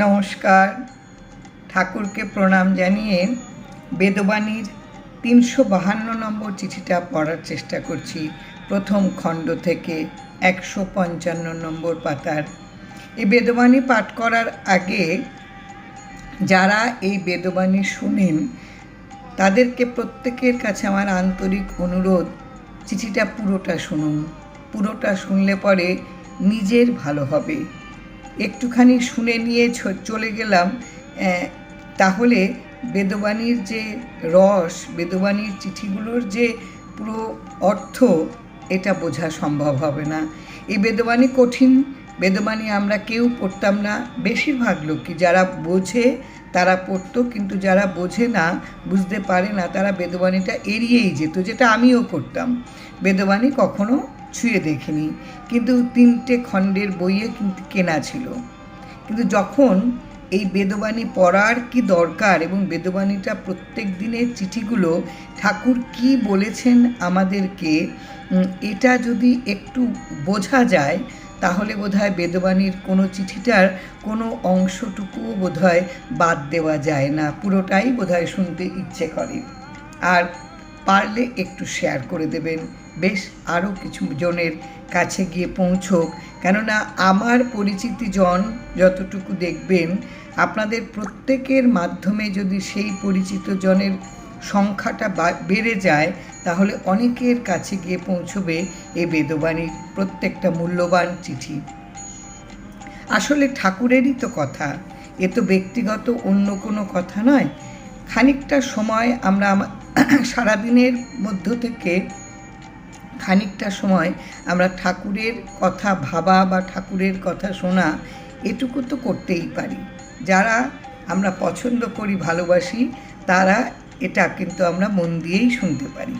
নমস্কার। ঠাকুরকে প্রণাম জানিয়ে বেদবাণীর তিনশো বাহান্ন নম্বর চিঠিটা পড়ার চেষ্টা করছি। প্রথম খণ্ড থেকে একশো পঞ্চান্ন নম্বর পাতার। এই বেদবাণী পাঠ করার আগে যারা এই বেদবাণী শুনেন, তাদেরকে প্রত্যেকের কাছে আমার আন্তরিক অনুরোধ, চিঠিটা পুরোটা শুনুন। পুরোটা শুনলে পরে নিজের ভালো হবে। একটুখানি শুনে নিয়ে চলে গেলাম তাহলে বেদবাণীর যে রস, বেদবাণীর চিঠিগুলোর যে পুরো অর্থ, এটা বোঝা সম্ভব হবে না। এই বেদবাণী কঠিন, বেদবাণী আমরা কেউ পড়তাম না। বেশিরভাগ লোকই যারা বোঝে, তারা পড়তো, কিন্তু যারা বোঝে না, বুঝতে পারে না, তারা বেদবাণীটা এড়িয়েই যেত, যেটা আমিও করতাম বেদবাণী কখনো ছুঁয়ে দেখিনি। কিন্তু তিনটে খণ্ডের বইয়ে কিন্তু কেনা ছিল। কিন্তু যখন এই বেদবাণী পড়ার কি দরকার এবং বেদবাণীটা প্রত্যেক দিনের চিঠিগুলো ঠাকুর কি বলেছেন আমাদেরকে এটা যদি একটু বোঝা যায়, তাহলে বোধহয় বেদবাণীর কোনো চিঠিটার কোনো অংশটুকুও বোধহয় বাদ দেওয়া যায় না। পুরোটাই বোধহয় শুনতে ইচ্ছে করে। আর পারলে একটু শেয়ার করে দেবেন। বেশ আরও কিছু জনের কাছে গিয়ে পৌঁছোক। কেননা আমার পরিচিতি জন যতটুকু দেখবেন, আপনাদের প্রত্যেকের মাধ্যমে যদি সেই পরিচিত জনের সংখ্যাটা বেড়ে যায়, তাহলে অনেকের কাছে গিয়ে পৌঁছবে এই বেদবাণীর প্রত্যেকটা মূল্যবান চিঠি। আসলে ঠাকুরেরই তো কথা, এ তো ব্যক্তিগত অন্য কোনো কথা নয়। খানিকটা সময় আমরা সারাদিনের মধ্য থেকে খানিকটা সময় আমরা ঠাকুরের কথা ভাবা বা ঠাকুরের কথা শোনা এটুকু তো করতেই পারি। যারা আমরা পছন্দ করি, ভালোবাসি, তারা এটা কিন্তু আমরা মন দিয়েই শুনতে পারি।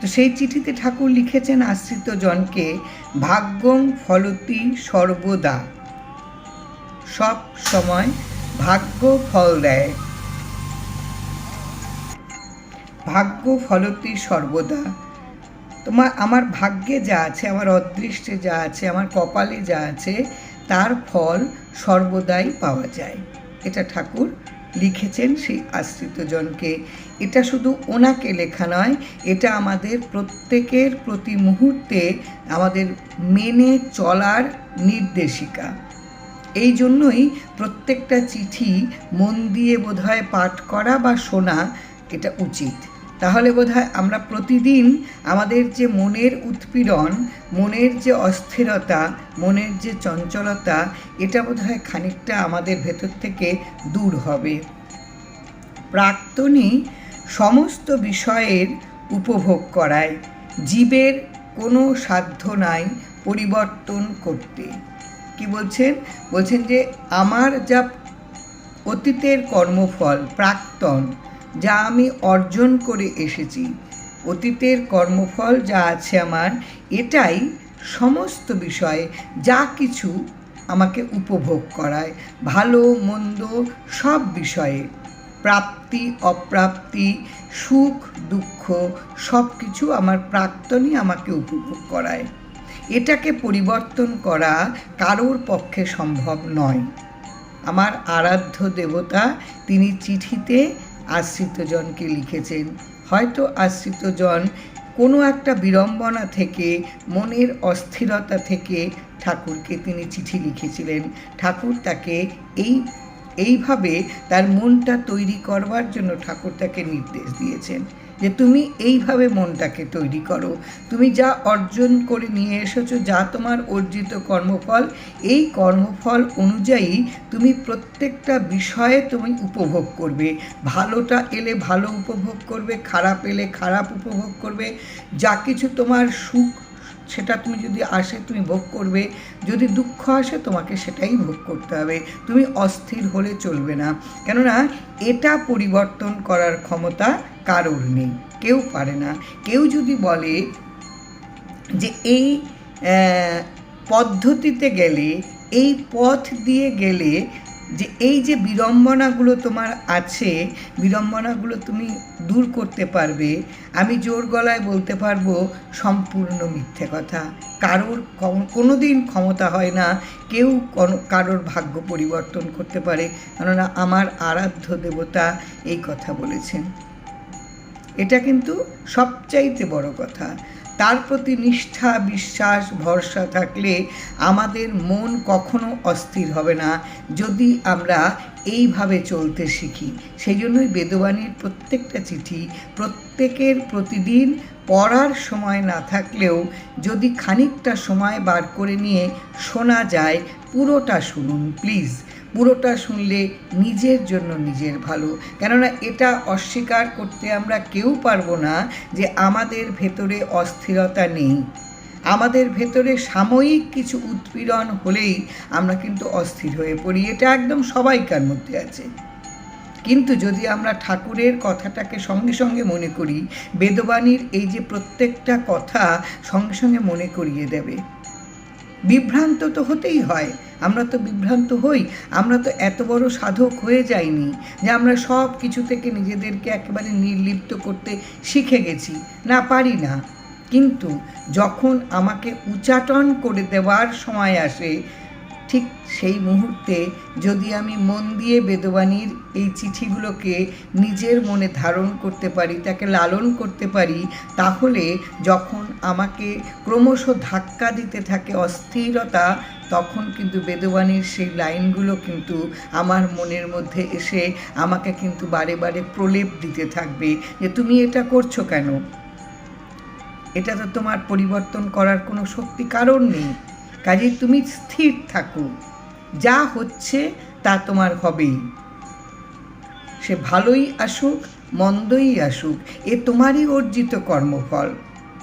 তো সেই চিঠিতে ঠাকুর লিখেছেন আশ্রিত জনকে, ভাগ্যং ফলতি সর্বদা। সব সময় ভাগ্য ফল দেয়। ভাগ্য ফলতি সর্বদা। তোমার, আমার ভাগ্যে যা আছে, আমার অদৃষ্টে যা আছে, আমার কপালে যা আছে, তার ফল সর্বদাই পাওয়া যায়। এটা ঠাকুর লিখেছেন সেই আশ্রিত জনকে এটা শুধু ওনাকে লেখা নয়, এটা আমাদের প্রত্যেকের প্রতি মুহূর্তে আমাদের মেনে চলার নির্দেশিকা। এই জন্যই প্রত্যেকটা চিঠি মন দিয়ে বোধহয় পাঠ করা বা শোনা এটা উচিত। তাহলে বোধহয় আমরা প্রতিদিন আমাদের যে মনের উৎপীড়ন, মনের যে অস্থিরতা, মনের যে চঞ্চলতা, এটা বোধহয় খানিকটা আমাদের ভেতর থেকে দূর হবে। প্রাক্তনই সমস্ত বিষয়ের উপভোগ করায়, জীবের কোনো সাধ্য নাই পরিবর্তন করতে। কি বলছেন? বলছেন যে, আমার যা অতীতের কর্মফল, প্রাক্তন যা আমি অর্জন করে এসেছি। অতীতের কর্মফল যা আছে আমার, এটাই সমস্ত বিষয়ে, যা কিছু আমাকে উপভোগ করায়। ভালো, মন্দ সব বিষয়ে। প্রাপ্তি, অপ্রাপ্তি, সুখ, দুঃখ সব কিছু আমার প্রাক্তনই আমাকে উপভোগ করায়। এটাকে পরিবর্তন করা কারোর পক্ষে সম্ভব নয়। আমার আরাধ্য দেবতা, তিনি চিঠিতে আশ্রিতজনকে লিখেছেন। হয়তো আশ্রিতজন কোনো একটা বিড়ম্বনা থেকে, মনের অস্থিরতা থেকে ঠাকুরকে তিনি চিঠি লিখেছিলেন। ঠাকুর তাকে এই, এইভাবে তার মনটা তৈরি করবার জন্য ঠাকুর তাকে নির্দেশ দিয়েছেন। যে তুমি এইভাবে মনটাকে তৈরি করো। তুমি যা অর্জন করে নিয়ে এসেছ, যা তোমার অর্জিত কর্মফল, এই কর্মফল অনুযায়ী তুমি প্রত্যেকটা বিষয়ে তুমি উপভোগ করবে। ভালোটা এলে ভালো উপভোগ করবে, খারাপ এলে খারাপ উপভোগ করবে। যা কিছু তোমার সুখ, সেটা তুমি যদি আসে তুমি ভোগ করবে। যদি দুঃখ আসে তোমাকে সেটাই ভোগ করতে হবে। তুমি অস্থির হলে চলবে না। কেননা এটা পরিবর্তন করার ক্ষমতা কারোর নেই। কেউ পারে না। কেউ যদি বলে যে এই পদ্ধতিতে গেলে, এই পথ দিয়ে গেলে যে এই যে বিড়ম্বনাগুলো তোমার আছে, বিড়ম্বনাগুলো তুমি দূর করতে পারবে, আমি জোর গলায় বলতে পারব, সম্পূর্ণ মিথ্যে কথা। কারোর কোনো দিন ক্ষমতা হয় না, কেউ কারোর ভাগ্য পরিবর্তন করতে পারে। কেননা আমার আরাধ্য দেবতা এই কথা বলেছেন। এটা কিন্তু সবচাইতে বড় কথা। তার প্রতি নিষ্ঠা, বিশ্বাস, ভরসা থাকলে আমাদের মন কখনো অস্থির হবে না যদি আমরা এইভাবে চলতে শিখি। সেই জন্যই বেদবাণীর প্রত্যেকটা চিঠি প্রত্যেকের প্রতিদিন পড়ার সময় না থাকলেও যদি খানিকটা সময় বার করে নিয়ে শোনা যায়, পুরোটা শুনুন, প্লিজ। পুরোটা শুনলে নিজের জন্য নিজের ভালো। কেননা এটা অস্বীকার করতে আমরা কেউ পারব না যে আমাদের ভেতরে অস্থিরতা নেই। আমাদের ভেতরে সাময়িক কিছু উৎপীড়ন হলেই আমরা কিন্তু অস্থির হয়ে পড়ি। এটা একদম সবাইকার মধ্যে আছে। কিন্তু যদি আমরা ঠাকুরের কথাটাকে সঙ্গে সঙ্গে মনে করি, বেদবাণীর এই যে প্রত্যেকটা কথা সঙ্গে সঙ্গে মনে করিয়ে দেবে। বিভ্রান্ত তো হতেই হয়। আমরা তো বিভ্রান্ত হই। আমরা তো এত বড় সাধক হয়ে যাইনি যে আমরা সব কিছু থেকে নিজেদেরকে একেবারে নির্লিপ্ত করতে শিখে গেছি। না পারি না। কিন্তু যখন আমাকে উচাটন করে দেওয়ার সময় আসে ঠিক সেই মুহূর্তে যদি আমি মন দিয়ে বেদবাণীর এই চিঠিগুলোকে নিজের মনে ধারণ করতে পারি, তাকে লালন করতে পারি, তাহলে যখন আমাকে ক্রমশ ধাক্কা দিতে থাকে অস্থিরতা, তখন কিন্তু বেদবাণীর সেই লাইনগুলো কিন্তু আমার মনের মধ্যে এসে আমাকে কিন্তু বারে বারে প্রলেপ দিতে থাকবে যে তুমি এটা করছ কেন? এটা তো তোমার পরিবর্তন করার কোনো শক্তি কারণ নেই। কাজেই তুমি স্থির থাকো। যা হচ্ছে তা তোমার হবেই সে ভালোই আসুক, মন্দই আসুক, এ তোমারই অর্জিত কর্মফল।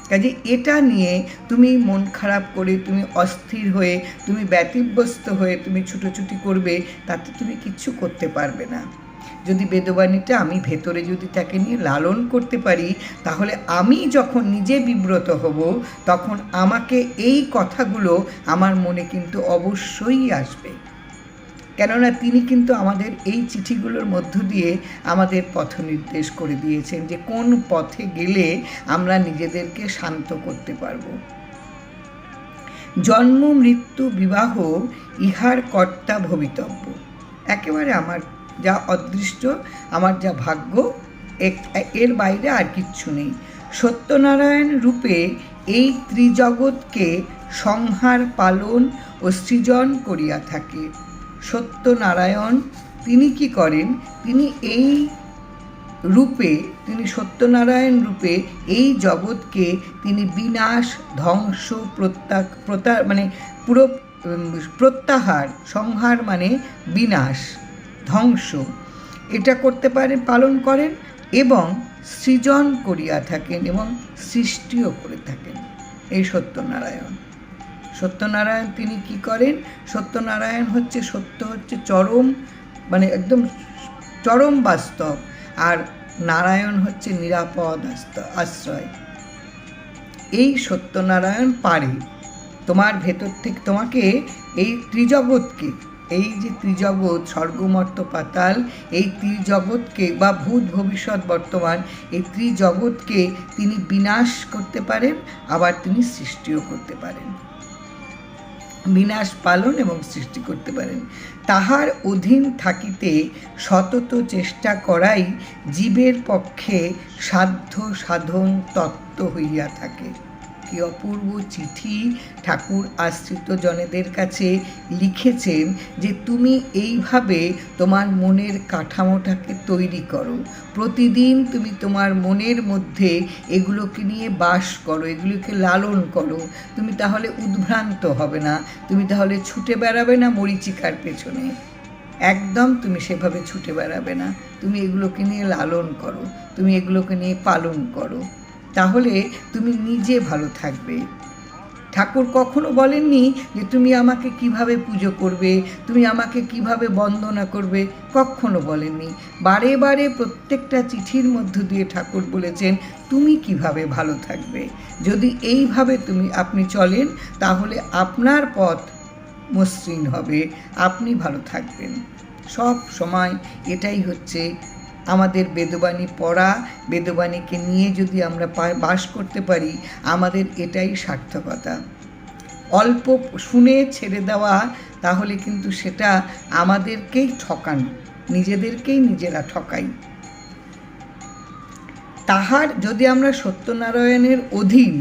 কাজে এটা নিয়ে তুমি মন খারাপ করে, তুমি অস্থির হয়ে, তুমি ব্যতিব্যস্ত হয়ে, তুমি ছুটোছুটি করবে, তাতে তুমি কিচ্ছু করতে পারবে না। যদি বেদবাণীটা আমি ভেতরে যদি তাকে নিয়ে লালন করতে পারি, তাহলে আমি যখন নিজে বিব্রত হব, তখন আমাকে এই কথাগুলো আমার মনে কিন্তু অবশ্যই আসবে। কেননা তিনি কিন্তু আমাদের এই চিঠিগুলোর মধ্য দিয়ে আমাদের পথ নির্দেশ করে দিয়েছেন যে কোন পথে গেলে আমরা নিজেদেরকে শান্ত করতে পারব। জন্ম, মৃত্যু, বিবাহ ইহার কর্তা ভবিতব্য। একেবারে আমার যা অদৃষ্ট, আমার যা ভাগ্য, এর বাইরে আর কিচ্ছু নেই। সত্যনারায়ণ রূপে এই ত্রিজগৎকে সংহার, পালন ও সৃজন করিয়া থাকে। সত্যনারায়ণ তিনি কি করেন? তিনি এই রূপে, তিনি সত্যনারায়ণ রূপে এই জগৎকে তিনি বিনাশ, ধ্বংস প্রত্যাগ প্রত্যাহ মানে পুরো প্রত্যাহার, সংহার মানে বিনাশ। ধ্বংস। এটা করতে পারেন, পালন করেন এবং সৃজন করিয়া থাকেন এবং সৃষ্টিও করে থাকেন। এই সত্যনারায়ণ। সত্যনারায়ণ তিনি কি করেন? সত্যনারায়ণ হচ্ছে, সত্য হচ্ছে চরম মানে একদম চরম বাস্তব। আর নারায়ণ হচ্ছে নিরাপদ আশ্রয়। এই সত্যনারায়ণ পারে। তোমার ভেতর থেকে তোমাকে এই ত্রিজগৎকে এই যে ত্রিজগৎ, স্বর্গমর্ত পাতাল, এই ত্রিজগৎকে বা ভূত ভবিষ্যৎ বর্তমান, এই ত্রিজগৎকে তিনি বিনাশ করতে পারেন, আবার তিনি সৃষ্টিও করতে পারেন। বিনাশ পালন এবং সৃষ্টি করতে পারেন। তাহার অধীন থাকিতে সতত চেষ্টা করাই জীবের পক্ষে সাধ্য সাধন তত্ত্ব হইয়া থাকে। কি অপূর্ব চিঠি ঠাকুর আশ্রিত জনেদের কাছে লিখেছেন যে, তুমি এইভাবে তোমার মনের কাঠামোটাকে তৈরি করো। প্রতিদিন তুমি তোমার মনের মধ্যে এগুলোকে নিয়ে বাস করো, এগুলোকে লালন করো। তুমি তাহলে উদ্ভ্রান্ত হবে না, তুমি তাহলে ছুটে বেড়াবে না মরিচিকার পেছনে। একদম তুমি সেভাবে ছুটে বেড়াবে না। তুমি এগুলোকে নিয়ে লালন করো, তুমি এগুলোকে নিয়ে পালন করো। তাহলে তুমি নিজে ভালো থাকবে। ঠাকুর কখনো বলেননি যে তুমি আমাকে কীভাবে পুজো করবে, তুমি আমাকে কীভাবে বন্দনা করবে? কখনো বলেননি। বারে বারে প্রত্যেকটা চিঠির মধ্য দিয়ে ঠাকুর বলেছেন, তুমি কীভাবে ভালো থাকবে? যদি এইভাবে তুমি, আপনি চলেন, তাহলে আপনার পথ মসৃণ হবে। আপনি ভালো থাকবেন। সব সময় এটাই হচ্ছে আমাদের বেদবাণী পড়া, বেদবাণীকে নিয়ে যদি আমরা বাস করতে পারি, আমাদের এটাই সার্থকতা। অল্প শুনে ছেড়ে দেওয়া, তাহলে কিন্তু সেটা আমাদেরকেই ঠকানো, নিজেদেরকেই নিজেরা ঠকাই। তাহার যদি আমরা সত্যনারায়ণের অধীন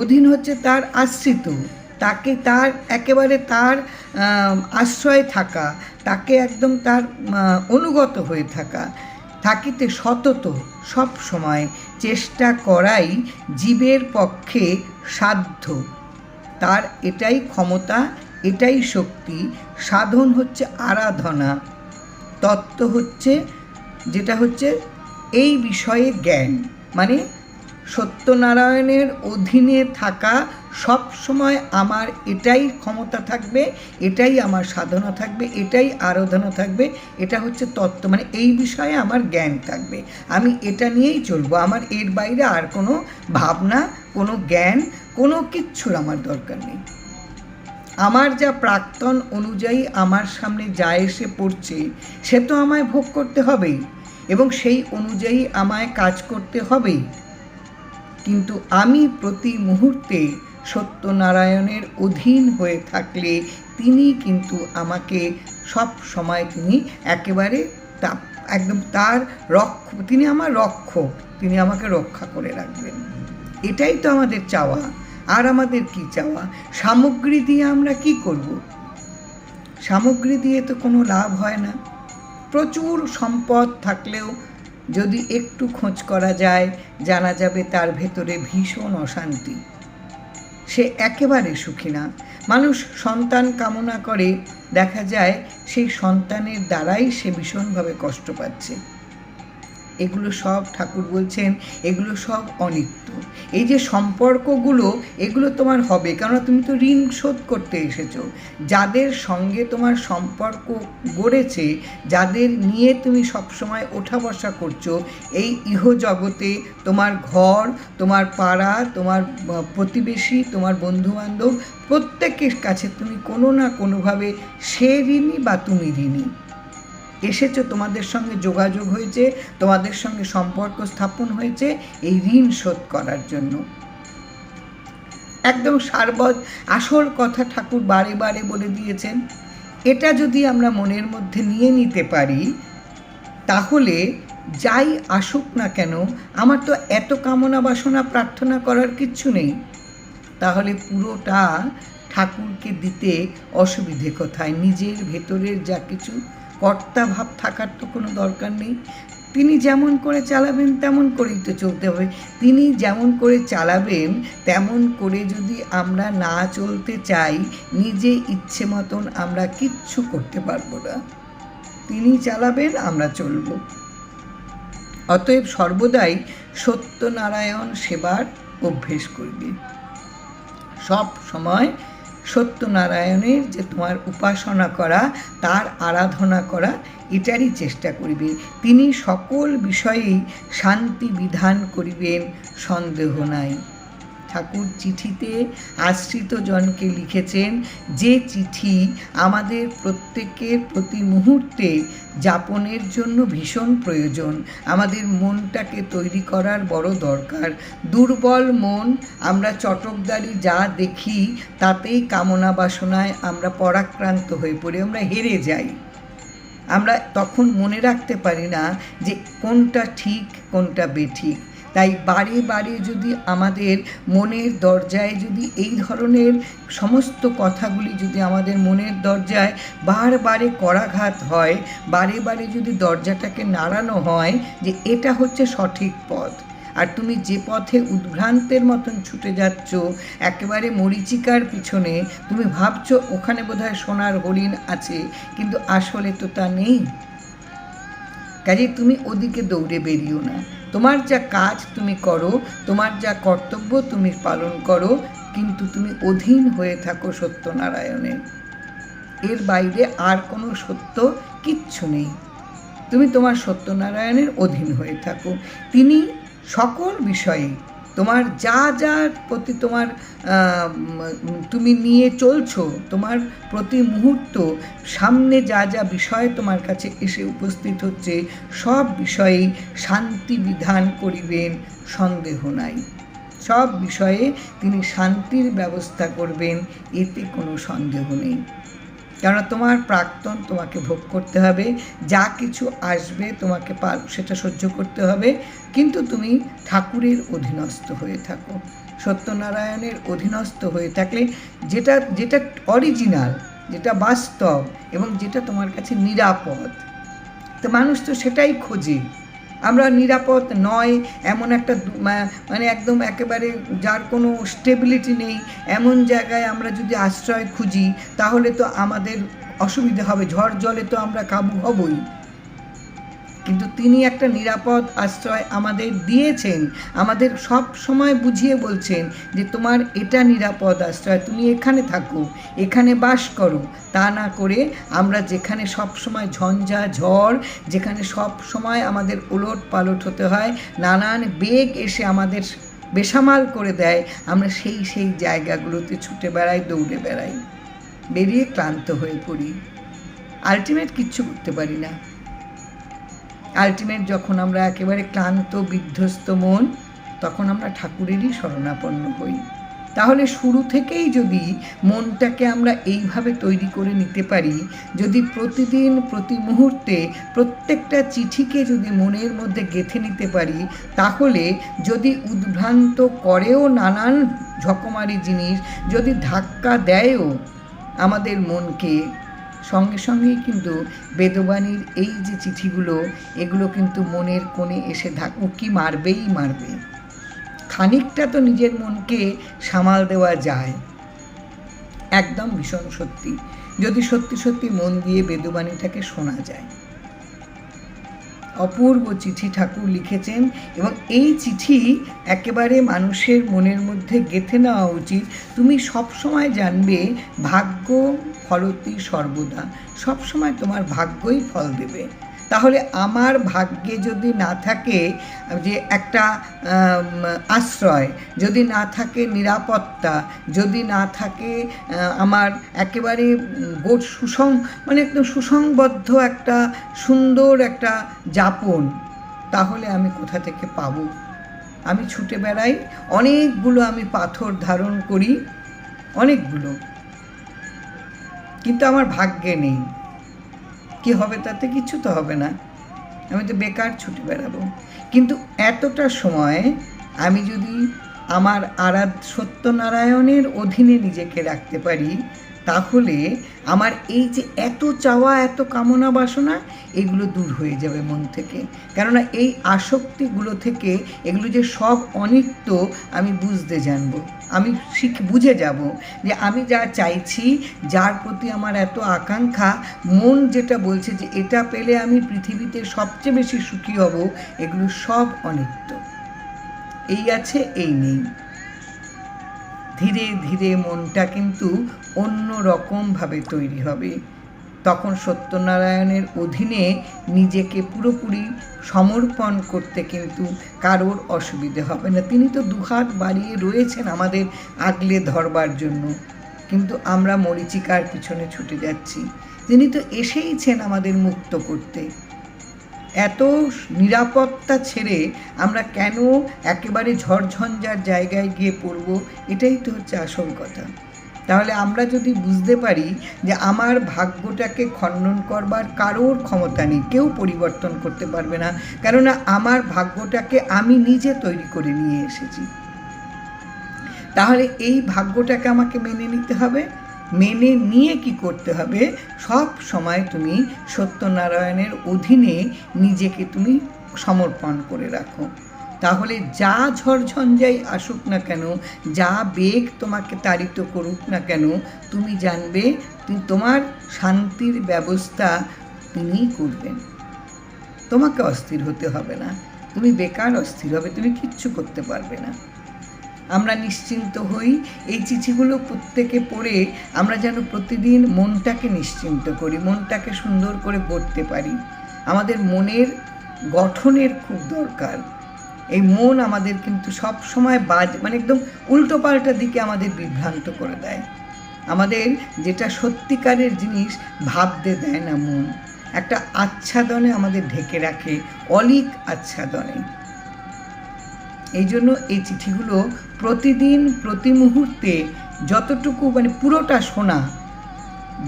অধীন হচ্ছে তার আশ্রিত, তাকে তার একেবারে তার আশ্রয়ে থাকা, তাকে একদম তার অনুগত হয়ে থাকা থাকিতে সতত সব সময় চেষ্টা করাই জীবের পক্ষে সাধ্য। তার এটাই ক্ষমতা, এটাই শক্তি, সাধন হচ্ছে আরাধনা, তত্ত্ব হচ্ছে, যেটা হচ্ছে এই বিষয়ে জ্ঞান মানে সত্যনারায়ণের অধীনে থাকা সব সময় আমার এটাই ক্ষমতা থাকবে, এটাই আমার সাধনা থাকবে, এটাই আরাধনা থাকবে, এটা হচ্ছে তত্ত্ব। মানে এই বিষয়ে আমার জ্ঞান থাকবে। আমি এটা নিয়েই চলবো। আমার এর বাইরে আর কোনো ভাবনা, কোনো জ্ঞান, কোনো কিচ্ছুর আমার দরকার নেই। আমার যা প্রাক্তন অনুযায়ী আমার সামনে যা এসে পড়ছে, সে তো আমায় ভোগ করতে হবেই। এবং সেই অনুযায়ী আমায় কাজ করতে হবেই। কিন্তু আমি প্রতি মুহূর্তে সত্যনারায়ণের অধীন হয়ে থাকলে তিনি কিন্তু আমাকে সব সময় তিনি একেবারে তা একদম তার রক্ষ তিনি আমার রক্ষক তিনি আমাকে রক্ষা করে রাখবেন। এটাই তো আমাদের চাওয়া। আর আমাদের কি চাওয়া? সামগ্রী দিয়ে আমরা কি করব? সামগ্রী দিয়ে তো কোনো লাভ হয় না। প্রচুর সম্পদ থাকলেও যদি একটু খোঁজ করা যায়, জানা যাবে তার ভেতরে ভীষণ অশান্তি। সে একেবারে সুখী না। মানুষ সন্তান কামনা করে, দেখা যায় সেই সন্তানের দ্বারাই সে ভীষণভাবে কষ্ট পাচ্ছে। এগুলো সব ঠাকুর বলছেন, এগুলো সব অনিত্য। এই যে সম্পর্কগুলো, এগুলো তোমার হবে, কেননা তুমি তো ঋণ শোধ করতে এসেছ। যাদের সঙ্গে তোমার সম্পর্ক গড়েছে, যাদের নিয়ে তুমি সবসময় ওঠা বসা করছ, এই ইহ জগতে তোমার ঘর, তোমার পাড়া, তোমার প্রতিবেশী, তোমার বন্ধুবান্ধব, প্রত্যেকের কাছে তুমি কোনো না কোনোভাবে সে ঋণী বা তুমি ঋণী। এসেছ, তোমাদের সঙ্গে যোগাযোগ হয়েছে, তোমাদের সঙ্গে সম্পর্ক স্থাপন হয়েছে, এই ঋণ শোধ করার জন্য। একদম সারবত, আসল কথা ঠাকুর বারে বারে বলে দিয়েছেন। এটা যদি আমরা মনের মধ্যে নিয়ে নিতে পারি, তাহলে যাই আসুক না কেন, আমার তো এত কামনা বাসনা প্রার্থনা করার কিচ্ছু নেই। তাহলে পুরোটা ঠাকুরকে দিতে অসুবিধে কোথায়? নিজের ভেতরের যা কিছু কর্তা ভাব থাকার তো কোনো দরকার নেই। তিনি যেমন করে চালাবেন, তেমন করেই তো চলতে হবে। তিনি যেমন করে চালাবেন, তেমন করে যদি আমরা না চলতে চাই, নিজে ইচ্ছে মতন আমরা কিচ্ছু করতে পারব না। তিনি চালাবেন, আমরা চলবো। অতএব সর্বদাই সত্যনারায়ণ সেবার অভ্যেস করবে। সব সময় সত্যনারায়ণের যে তোমার উপাসনা করা, তার আরাধনা করা, এটারই চেষ্টা করিবে। তিনি সকল বিষয়েই শান্তি বিধান করিবেন, সন্দেহ নাই। ঠাকুর চিঠিতে আশ্রিত জনকে লিখেছেন, যে চিঠি আমাদের প্রত্যেকের প্রতি মুহূর্তে যাপনের জন্য ভীষণ প্রয়োজন। আমাদের মনটাকে তৈরি করার বড় দরকার। দুর্বল মন, আমরা চটকদারি যা দেখি তাতেই কামনা বাসনায় আমরা পরাক্রান্ত হয়ে পড়ি, আমরা হেরে যাই। আমরা তখন মনে রাখতে পারি না যে কোনটা ঠিক, কোনটা বেঠিক। তাই বারে বারে যদি আমাদের মনের দরজায় যদি এই ধরনের সমস্ত কথাগুলি যদি আমাদের মনের দরজায় বারবারে করাঘাত হয়, বারে বারে যদি দরজাটাকে নাড়ানো হয় যে এটা হচ্ছে সঠিক পথ। আর তুমি যে পথে উদ্ভ্রান্তের মতন ছুটে যাচ্ছ, একেবারে মরিচিকার পিছনে, তুমি ভাবছ ওখানে বোধহয় সোনার হরিণ আছে, কিন্তু আসলে তো তা নেই। কাজে তুমি ওদিকে দৌড়ে বেরিও না। তোমার যা কাজ তুমি করো, তোমার যা কর্তব্য তুমি পালন করো, কিন্তু তুমি অধীন হয়ে থাকো সত্যনারায়ণের। এর বাইরে আর কোনো সত্য কিচ্ছু নেই। তুমি তোমার সত্যনারায়ণের অধীন হয়ে থাকো। তিনি সকল বিষয়ে তোমার যা যার প্রতি তোমার তুমি নিয়ে চলছো, তোমার প্রতি মুহূর্ত, সামনে যা যা বিষয় তোমার কাছে এসে উপস্থিত হচ্ছে, সব বিষয়েই শান্তি বিধান করিবেন, সন্দেহ নাই। সব বিষয়ে তিনি শান্তির ব্যবস্থা করবেন, এতে কোনো সন্দেহ নেই। কেননা তোমার প্রাক্তন তোমাকে ভোগ করতে হবে, যা কিছু আসবে তোমাকে পার সেটা সহ্য করতে হবে। কিন্তু তুমি ঠাকুরের অধীনস্থ হয়ে থাকো। সত্যনারায়ণের অধীনস্থ হয়ে থাকলে যেটা যেটা অরিজিনাল যেটা বাস্তব এবং যেটা তোমার কাছে নিরাপদ, তো মানুষ তো সেটাই খোঁজে। আমরা নিরাপদ নয়, এমন একটা মানে একদম একেবারে যার কোনো স্টেবিলিটি নেই, এমন জায়গায় আমরা যদি আশ্রয় খুঁজি, তাহলে তো আমাদের অসুবিধা হবে। ঝড় জলে তো আমরা কাবু হবই। কিন্তু তিনি একটা নিরাপদ আশ্রয় আমাদের দিয়েছেন। আমাদের সব সময় বুঝিয়ে বলছেন যে তোমার এটা নিরাপদ আশ্রয়, তুমি এখানে থাকো, এখানে বাস করো। তা না করে আমরা যেখানে সব সময় ঝঞ্ঝা, ঝড়, যেখানে সব সময় আমাদের ওলট পালট হতে হয়, নানান বেগ এসে আমাদের বেসামাল করে দেয়, আমরা সেই সেই জায়গাগুলোতে ছুটে বেড়াই, দৌড়ে বেড়াই। বেরিয়ে ক্লান্ত হয়ে পড়ি। আলটিমেট কিচ্ছু করতে পারি না। আলটিমেট যখন আমরা একেবারে ক্লান্ত, বিধ্বস্ত মন, তখন আমরা ঠাকুরেরই শরণাপন্ন হই। তাহলে শুরু থেকেই যদি মনটাকে আমরা এইভাবে তৈরি করে নিতে পারি, যদি প্রতিদিন, প্রতি মুহূর্তে প্রত্যেকটা চিঠিকে যদি মনের মধ্যে গেঁথে নিতে পারি, তাহলে যদি উদ্ভ্রান্ত করেও নানান ঝকমারি জিনিস, যদি ধাক্কা দেয়ও আমাদের মনকে সঙ্গে সঙ্গেই কিন্তু বেদবাণীর এই যে চিঠিগুলো, এগুলো কিন্তু মনের কোণে এসে ধাক উকি মারবেই মারবে। খানিকটা তো নিজের মনকে সামাল দেওয়া যায়। একদম ভীষণ সত্যি। যদি সত্যি সত্যি মন দিয়ে বেদবাণীটাকে শোনা যায়। অপূর্ব চিঠি ঠাকুর লিখেছেন এবং এই চিঠি একেবারে মানুষের মনের মধ্যে গেঁথে নেওয়া উচিত। তুমি সবসময় জানবে, ভাগ্য ফলতি সর্বদা। সবসময় তোমার ভাগ্যই ফল দেবে। তাহলে আমার ভাগ্যে যদি না থাকে, যে একটা আশ্রয়, যদি না থাকে নিরাপত্তা, যদি না থাকে আমার একেবারে গোট সুসং মানে একদম সুসংবদ্ধ একটা সুন্দর একটা যাপন, তাহলে আমি কোথা থেকে পাবো? আমি ছুটে বেড়াই, অনেকগুলো আমি পাথর ধারণ করি, অনেকগুলো। কিন্তু আমার ভাগ্যে নেই। কি হবে তাতে কিছু তো হবে না। আমি তো বেকার ছুটে বেড়াবো। কিন্তু এতটা সময় আমি যদি আমার আরাধ সত্যনারায়ণের অধীনে নিজেকে রাখতে পারি, তাহলে আমার এই যে এত চাওয়া, এত কামনা, বাসনা, এগুলো দূর হয়ে যাবে মন থেকে। কেননা এই আসক্তিগুলো থেকে এগুলো যে সব অনিত্য, আমি বুঝতে জানব। আমি শিখ, বুঝে যাব যে আমি যা চাইছি, যার প্রতি আমার এত আকাঙ্ক্ষা, মন যেটা বলছে যে এটা পেলে আমি পৃথিবীতে সবচেয়ে বেশি সুখী হব, এগুলো সব অনিত্য। এই আছে, এই নেই। ধীরে ধীরে মনটা কিন্তু অন্য রকমভাবে তৈরি হবে। তখন সত্যনারায়ণের অধীনে নিজেকে পুরোপুরি সমর্পণ করতে কিন্তু কারোর অসুবিধে হবে না। তিনি তো দুহাত বাড়িয়ে রয়েছেন আমাদের আগলে ধরবার জন্য। কিন্তু আমরা মরিচিকার পিছনে ছুটে যাচ্ছি। তিনি তো এসেইছেন আমাদের মুক্ত করতে। এত নিরাপত্তা ছেড়ে আমরা কেন একেবারে ঝড়ঝঞ্ঝার জায়গায় গিয়ে পড়ব? এটাই তো হচ্ছে আসল কথা। তাহলে আমরা যদি বুঝতে পারি যে আমার ভাগ্যটাকে খণ্ডন করবার কারোর ক্ষমতা নেই, কেউ পরিবর্তন করতে পারবে না। কেননা আমার ভাগ্যটাকে আমি নিজে তৈরি করে নিয়ে এসেছি। তাহলে এই ভাগ্যটাকে আমাকে মেনে নিতে হবে। মেনে নিয়ে কি করতে হবে? সব সময় তুমি সত্যনারায়ণের অধীনে নিজেকে তুমি সমর্পণ করে রাখো। তাহলে যা ঝড়ঝঞ্ঝাই আসুক না কেন, যা বেগ তোমাকে তাড়িত করুক না কেন, তুমি জানবে তুমি তোমার শান্তির ব্যবস্থা তিনিই করবেন। তোমাকে অস্থির হতে হবে না। তুমি বেকার অস্থির হবে, তুমি কিচ্ছু করতে পারবে না। আমরা নিশ্চিন্ত হই, এই চিঠিগুলো প্রত্যেকে পড়ে আমরা যেন প্রতিদিন মনটাকে নিশ্চিন্ত করি, মনটাকে সুন্দর করে গড়তে পারি। আমাদের মনের গঠনের খুব দরকার। এই মন আমাদের কিন্তু সব সময় বাজ মানে একদম উল্টো পাল্টা দিকে আমাদের বিভ্রান্ত করে দেয়। আমাদের যেটা সত্যিকারের জিনিস ভাবতে দেয় না মন। একটা আচ্ছাদনে আমাদের ঢেকে রাখে, অলিক আচ্ছাদনে। এই জন্য এই চিঠিগুলো প্রতিদিন, প্রতি মুহূর্তে যতটুকু মানে পুরোটা শোনা,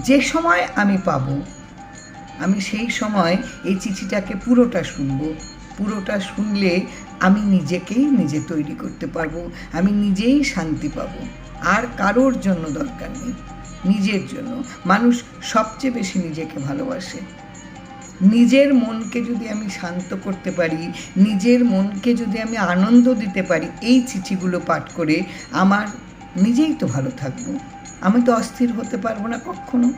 যে সময় আমি পাবো, আমি সেই সময় এই চিঠিটাকে পুরোটা শুনব। পুরোটা শুনলে আমি নিজেকেই নিজে তৈরি করতে পারব, আমি নিজেই শান্তি পাবো। আর কারোর জন্য দরকার নেই, নিজের জন্য। মানুষ সবচেয়ে বেশি নিজেকে ভালোবাসে। নিজের মনকে যদি আমি শান্ত করতে পারি, নিজের মনকে যদি আমি আনন্দ দিতে পারি, এই চিঠিগুলো পাঠ করে আমার নিজেই তো ভালো থাকব। আমি তো অস্থির হতে পারব না কখনো।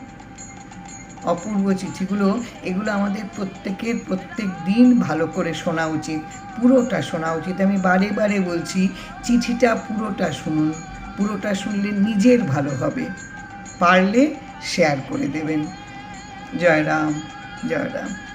অপূর্ব চিঠিগুলো, এগুলো আমাদের প্রত্যেকের প্রত্যেক দিন ভালো করে শোনা উচিত, পুরোটা শোনা উচিত। আমি বারে বারে বলছি, চিঠিটা পুরোটা শুনুন, পুরোটা শুনলে নিজের ভালো হবে। পারলে শেয়ার করে দেবেন। জয় রাম জয় রাম।